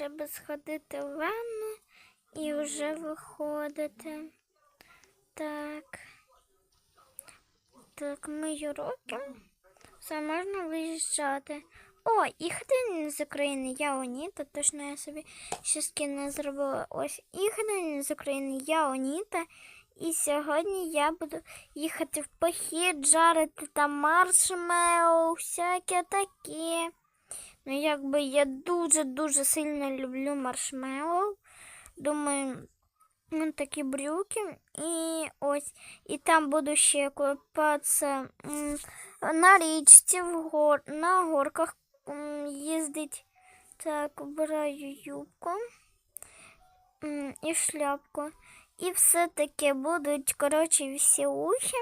треба сходити в ванну і вже виходити. Так. Так, мию руки. Все, можна виїжджати. О, і хтось з України, я Оніта, точно я собі ще скіна зробила. Ось і хтось з України, я Оніта. І сьогодні я буду їхати в похід, жарити там маршмеллоу, всяке таке. Ну, якби я дуже-дуже сильно люблю маршмеллоу. Думаю, ну, такі брюки. І ось. І там буду ще купатися на річці, в гор, на горках їздить. Так, обираю юбку і шляпку. І все-таки будуть, коротше, всі ухи.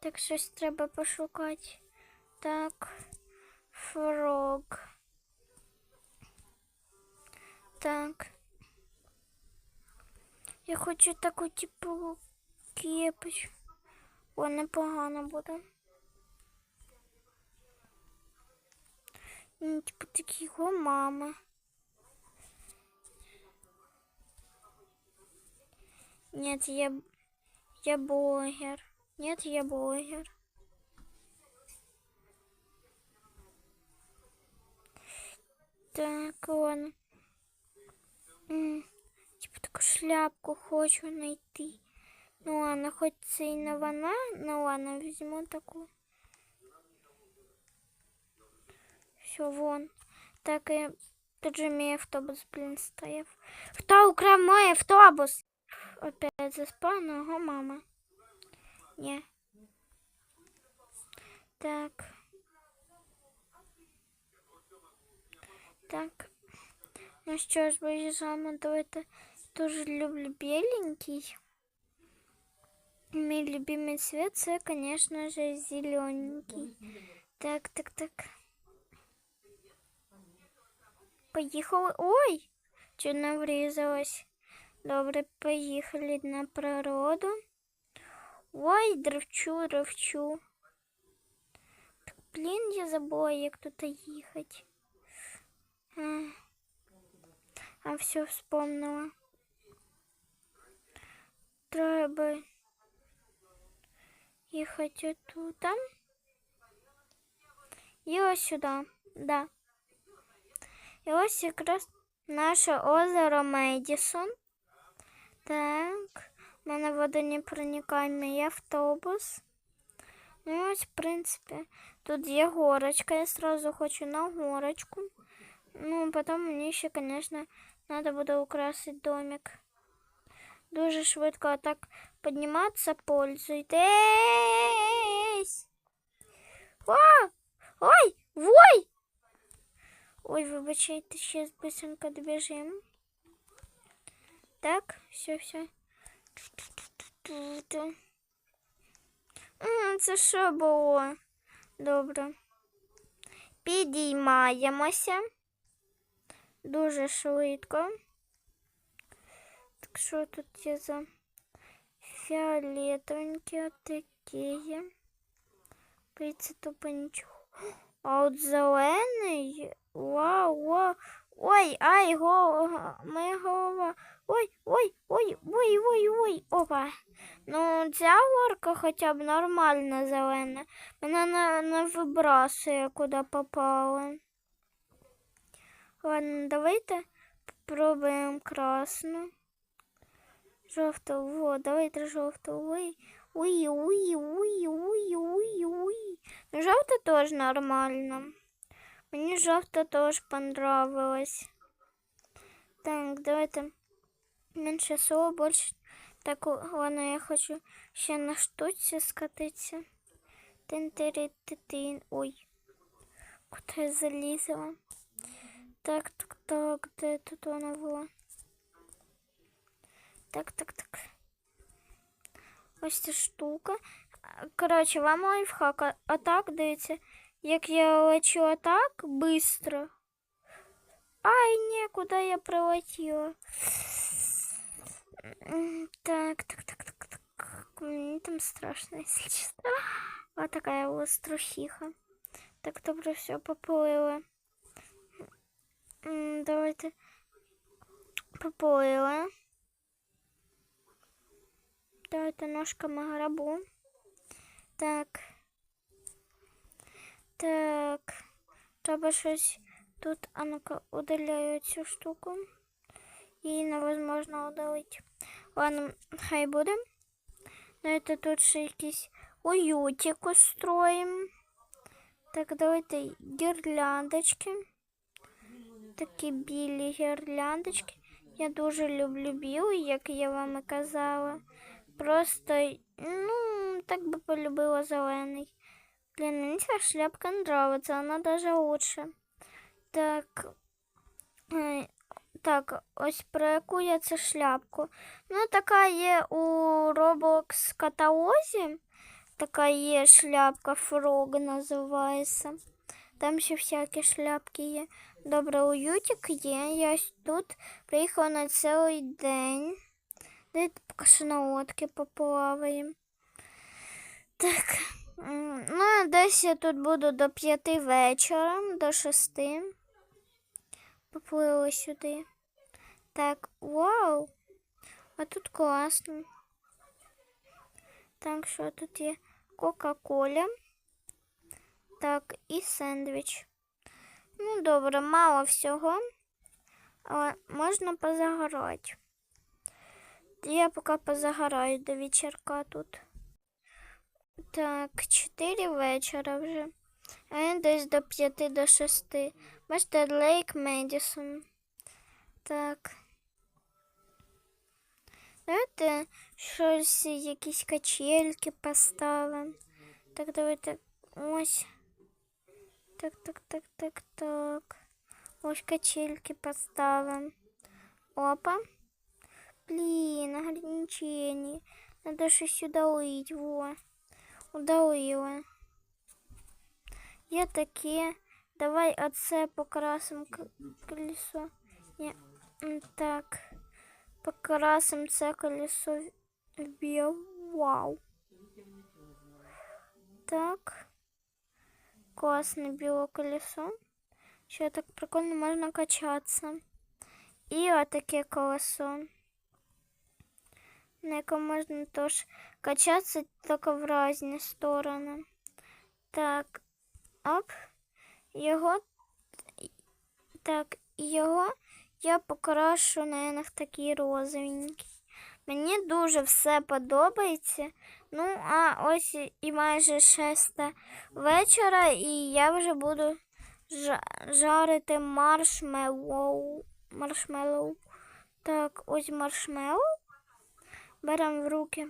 Так, щось треба пошукати. Так, фрог. Так. Я хочу таку, типу, кепочку. О, непогано буде. М, Типу такі о, мами. Нет, я, я блогер. Нет, я блогер. Так, ладно. Типа таку шляпку хочу найти. Ну ладно, хоть це і не вона, ну ладно, візьму таку. Все, вон. Так, і тут же мій автобус, блін, стояв. Хто украв мой автобус? Опять заспала, ну, мама. Не. Так. Так. Ну що ж, виїжджаємо, давайте. Тоже люблю беленький. Мой любимый цвет, це, конечно же, зелененький. Так, так, так. Поїхали. Ой! Чуть не врізалась. Добре, поїхали на природу. Ой, древчу, древчу. Так, блін, я забула, як тут їхати. Все вспомнила. Треба їхати тут. І ось сюди. Да. І ось якраз наше озеро Медісон. Так, у мене водонепроникаемый автобус. Ну, ось, в принципі, тут є горочка. Я сразу хочу на горочку. Ну, потім мені ще, звісно, треба буде украсити домик. Дуже швидко так підніматися, пользуйтесь. О! Ой! Вой! Ой, вибачайте, сейчас быстренько добежим. Так, все, все. Це що було? Добре. Підіймаємося. Дуже швидко. Так що тут є за фіолетовенькі такі? Це тупо нічого. А от зелений. Вау, вау. Ой, ай, голова, моя голова. Ой, ой, ой, ой, ой, ой, опа. Ну, ця горка хоча б нормальна зелена. Мене не, не вибрасує, куди попала. Ладно, давайте попробуємо красну. Жовту, во, давайте жовту. Ой, ой, ой, ой, ой, ой, ой. Ну, жовта теж нормально. Мені жовта теж понравилась. Так, давайте менше слова, більше. Так, ладно, я хочу ще на штуці скатитися. Тин-тири-ти-тин. Ой, куди я залізла? Так, так, так, де тут вона була? Так, так, так. Ось ця штука. Коротше, вам лайфхак. А- Отак, дивіться, як я лечу отак быстро. Ай, ні, куди я прилетіла? М, Так, так, так, так, так. Мені там страшно, якщо чесно. Вот такая вот струхиха. Так, добре, все, поплила. Давайте поплили. Давайте ножками грабу. Так. Так. Треба щось тут, а ну-ка, удаляю цю штуку. Її невозможно удалити. Ладно, хай буде. Давайте тут ще якийсь уютик устроїмо. Так, давайте гірляндочки. Такі білі гірляндочки. Я дуже люблю білий, як я вам і казала. Просто, ну, так би полюбила зелений. Блин, мне ця шляпка нравится, она даже лучше. Так, е, так, ось про яку я це шляпку. Ну, така є у Roblox каталозі. Така є шляпка Frog називається. Там ще всякі шляпки є. Добре, уютик є. Я тут приїхала на цілий день. Давайте поки що на лодки поплаваємо. Так. Ну, десь я тут буду до п'яти вечора, до шести. Поплили сюди. Так, вау! А тут класно. Так, що тут є Кока-Коля. Так, і сендвіч. Ну, добре, мало всього. Але можна позагорати. Я поки позагораю до вечірка тут. Так, 4 вечора вже. А я десь до 5 до 6. Бачите, Лейк Медісон. Так. Давайте щось, якісь качельки поставимо. Так, давайте ось. Так, так, так, так, так. Ось качельки поставимо. Опа. Блін, ограничення. Надо щось удалить, во. Удалила. Я таке. Давай оце покрасим колесо. Ні, так. Покрасим це колесо в біл. Вау. Так. Класне біле колесо. Ще так прикольно можна качатися. І отаке колесо. На якому можна теж качатися тільки в різні сторони. Так, оп. Його так, його я покрашу, наверное, в такий розовенький. Мені дуже все подобається. Ну, а ось і майже шеста вечора, і я вже буду жарити маршмеллоу. Маршмеллоу. Так, ось маршмеллоу. Беремо в руки.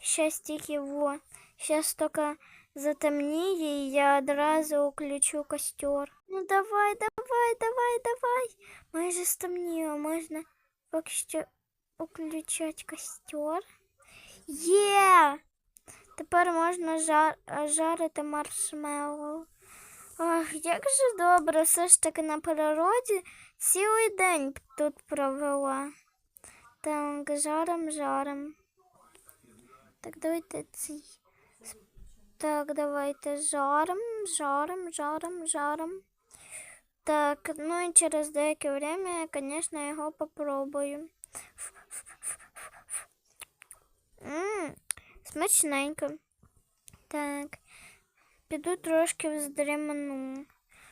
Щас тільки во. Щас тільки затемніє, і я одразу включу костер. Ну давай, давай, давай, давай. Майже стемніло, можна поки що включати костер. Є! Тепер можна жар... жарити маршмеллоу. Ах, як же добре, все ж таки на природі цілий день тут провела. Так, жаром, жаром. Так, давайте цей. Так, давайте жаром, жаром, жаром, жаром. Так, ну і через деяке время я, конечно, його попробую. Ммм, смачненько. Так, піду трошки вздремну.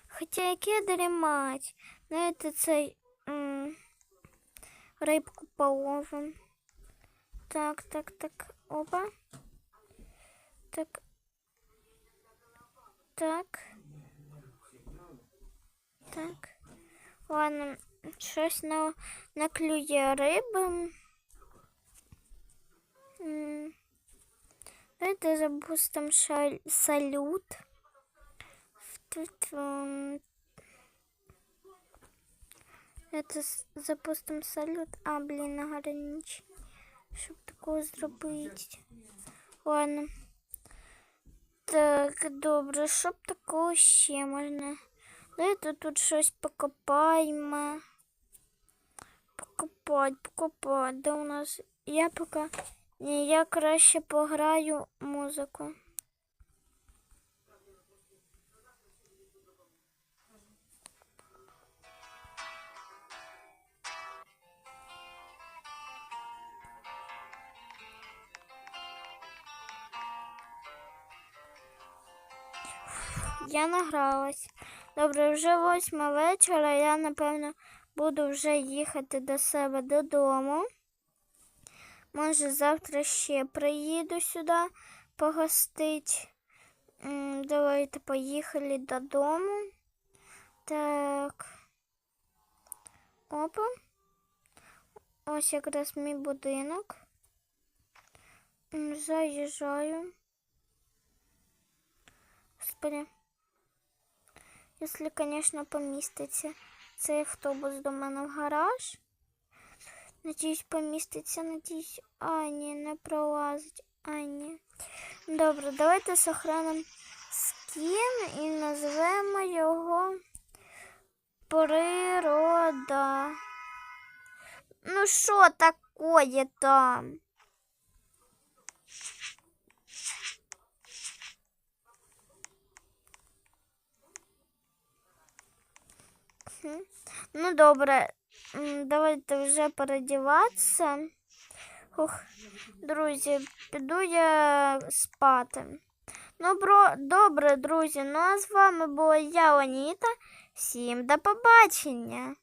Хоча яке дрімать? Знаєте, цей м, рибку половим. Так, так, так, опа. Так. Так. Так. Ладно, щось на, наклює риби. М, Давайте запустим шаль, салют. Тут, м, Это с- запустим салют. А, блін, ограничь. Щоб такого зробити. Ладно. Так, добре, щоб такого ще можна. Давайте тут щось покопаємо. Покупати, покупати, Де у нас? Я поки Ні, я краще пограю музику. Я награлась. Добре, вже восьма вечора, я, напевно, буду вже їхати до себе додому. Може, завтра ще приїду сюди погостить. Давайте поїхали додому. Так. Опа. Ось якраз мій будинок. Заїжджаю. Господи. Якщо, звісно, поміститься цей автобус до мене в гараж. Надіюсь, поміститься, надіюсь. А, ні, не пролазить. А, ні. Добре, давайте сохранимо скін і назвемо його Природа. Ну що такое там? Хм. Ну, добре, давайте вже передіватися. Ох, друзі, піду я спати. Ну, бро, добре, друзі. Ну а з вами була я, Оніта. Всім до побачення.